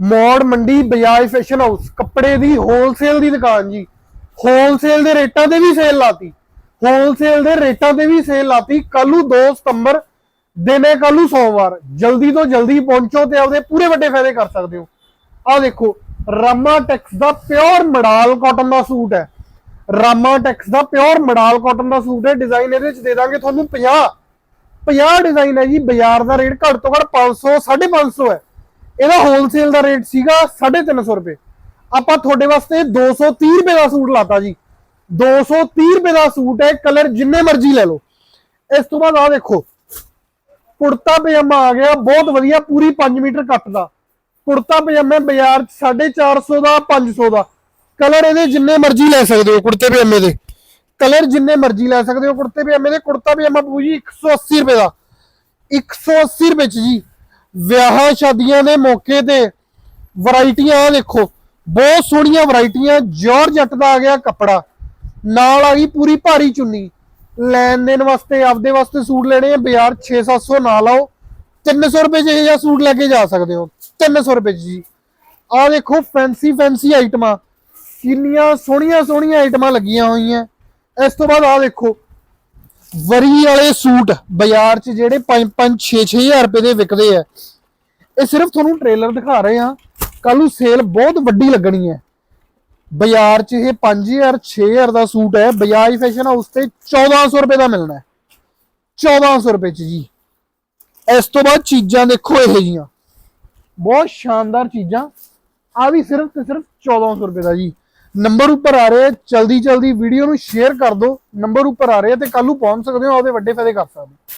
Maur Mandi Bajaj fashion house, ਕੱਪੜੇ ਦੀ wholesale ਦੀ ਦੁਕਾਨ ਜੀ। ਹੋਲਸੇਲ ਦੇ ਰੇਟਾਂ ਤੇ ਵੀ ਸੇਲ ਲਾਤੀ। ਹੋਲਸੇਲ ਦੇ ਰੇਟਾਂ ਤੇ ਵੀ ਸੇਲ ਲਾਤੀ। ਕੱਲ ਨੂੰ 2 ਸਤੰਬਰ, ਦਿਨ ਹੈ ਕੱਲ ਨੂੰ ਸੋਮਵਾਰ। ਜਲਦੀ ਤੋਂ ਜਲਦੀ ਪਹੁੰਚੋ ਤੇ ਆਪਦੇ ਪੂਰੇ ਵੱਡੇ ਫਾਇਦੇ ਕਰ ਸਕਦੇ ਹੋ। ਆਹ ਦੇਖੋ, ਰਾਮਾ ਟੈਕਸ ਦਾ ਪਿਓਰ ਮਡਾਲ ਕਾਟਨ ਦਾ ਸੂਟ ਹੈ। ਰਾਮਾ ਟੈਕਸ ਦਾ ਪਿਓਰ ਮਡਾਲ ਕਾਟਨ ਦਾ ਸੂਟ ਹੈ। ਡਿਜ਼ਾਈਨ ਇਹਦੇ ਵਿੱਚ ਦੇ ਦਾਂਗੇ ਤੁਹਾਨੂੰ 50 50 ਡਿਜ਼ਾਈਨ ਹੈ ਜੀ। ਬਾਜ਼ਾਰ ਦਾ ਰੇਟ ਘੱਟ ਤੋਂ ਘੱਟ 500 550 ਹੈ। ਇਹਦਾ ਹੋਲਸੇਲ ਦਾ ਰੇਟ ਸੀਗਾ 350 ਰੁਪਏ। ਆਪਾਂ ਤੁਹਾਡੇ ਵਾਸਤੇ 230 ਰੁਪਏ ਦਾ ਸੂਟ ਲਾਤਾ ਜੀ। 230 ਰੁਪਏ ਦਾ ਸੂਟ ਹੈ ਕਲਰ ਜਿੰਨੇ ਮਰਜ਼ੀ ਲੈ ਲਓ। ਇਸ ਤੋਂ ਬਾਅਦ ਆ ਦੇਖੋ, ਕੁੜਤਾ ਪਜਾਮਾ ਆ ਗਿਆ, ਬਹੁਤ ਵਧੀਆ, ਪੂਰੀ 5 ਮੀਟਰ ਕੱਟ ਦਾ। ਕੁੜਤਾ ਪਜਾਮਾ ਬਾਜ਼ਾਰ 'ਚ 450 ਦਾ 500 ਦਾ। ਕਲਰ ਇਹਦੇ ਜਿੰਨੇ ਮਰਜ਼ੀ ਲੈ ਸਕਦੇ ਹੋ ਕੁੜਤੇ ਪਜਾਮੇ ਦੇ। ਕਲਰ ਜਿੰਨੇ ਮਰਜ਼ੀ ਲੈ ਸਕਦੇ ਹੋ ਕੁੜਤੇ ਪਜਾਮੇ ਦੇ। ਕੁੜਤਾ ਪਜਾਮਾ ਪੂ ਜੀ 180 ਰੁਪਏ ਦਾ। 180 ਰੁਪਏ ਚ ਜੀ। ਵਿਆਹਾਂ ਸ਼ਾਦੀਆਂ ਦੇ ਮੌਕੇ ਤੇ ਵੈਰਾਈਟੀਆਂ ਆ ਦੇਖੋ, ਬਹੁਤ ਸੋਹਣੀਆਂ ਵੈਰਾਈਟੀਆਂ ਜਾਰਜਟ ਦਾ ਆ ਗਿਆ ਕੱਪੜਾ। ਨਾਲ ਆ ਗਈ ਪੂਰੀ ਭਾਰੀ ਚੁੰਨੀ। ਲੈਣ ਦੇਣ ਵਾਸਤੇ, ਆਪਦੇ ਵਾਸਤੇ ਸੂਟ ਲੈਣੇ ਆ, ਬਾਜ਼ਾਰ 6-700 ਨਾ ਲਾਓ 300 ਰੁਪਏ ਚ ਇਹ ਜਿਹਾ ਸੂਟ ਲੈ ਕੇ ਜਾ ਸਕਦੇ ਹੋ। 300 ਰੁਪਏ 'ਚ ਜੀ। ਆ ਦੇਖੋ ਫੈਂਸੀ ਫੈਂਸੀ ਆਈਟਮਾਂ ਕਿੰਨੀਆਂ ਸੋਹਣੀਆਂ ਸੋਹਣੀਆਂ ਆਈਟਮਾਂ ਲੱਗੀਆਂ ਹੋਈਆਂ। ਇਸ ਤੋਂ ਬਾਅਦ ਆ ਦੇਖੋ ਵਰੀ ਵਾਲੇ ਸੂਟ ਬਾਜ਼ਾਰ 'ਚ ਜਿਹੜੇ 5-5 6-6000 ਰੁਪਏ ਦੇ ਵਿਕਦੇ ਆ। ਇਹ ਸਿਰਫ ਤੁਹਾਨੂੰ ਟ੍ਰੇਲਰ ਦਿਖਾ ਰਹੇ ਆ ਕੱਲ ਨੂੰ ਸੇਲ ਬਹੁਤ ਵੱਡੀ ਲੱਗਣੀ ਹੈ। ਬਾਜ਼ਾਰ 'ਚ ਇਹ 5000 6000 ਦਾ ਸੂਟ ਹੈ। ਬਜਾਜ ਫੈਸ਼ਨ ਹਾਊਸ ਤੇ 1400 ਰੁਪਏ ਦਾ ਮਿਲਣਾ ਹੈ। 1400 ਰੁਪਏ 'ਚ ਜੀ। ਇਸ ਤੋਂ ਬਾਅਦ ਚੀਜ਼ਾਂ ਦੇਖੋ ਇਹ ਜੀਆਂ। ਬਹੁਤ ਸ਼ਾਨਦਾਰ ਚੀਜ਼ਾਂ। ਆ ਵੀ ਸਿਰਫ ਤੇ ਸਿਰਫ 1400 ਰੁਪਏ ਦਾ ਜੀ। ਨੰਬਰ ਉੱਪਰ ਆ ਰਹੇ ਆ ਜਲਦੀ ਜਲਦੀ ਵੀਡੀਓ ਨੂੰ ਸ਼ੇਅਰ ਕਰ ਦਿਓ, ਨੰਬਰ ਉੱਪਰ ਆ ਰਹੇ ਤੇ ਕੱਲ ਨੂੰ ਪਹੁੰਚ ਸਕਦੇ ਹੋ, ਆਪਦੇ ਵੱਡੇ ਫਾਇਦੇ ਕਰ ਸਕਦੇ ਹੋ।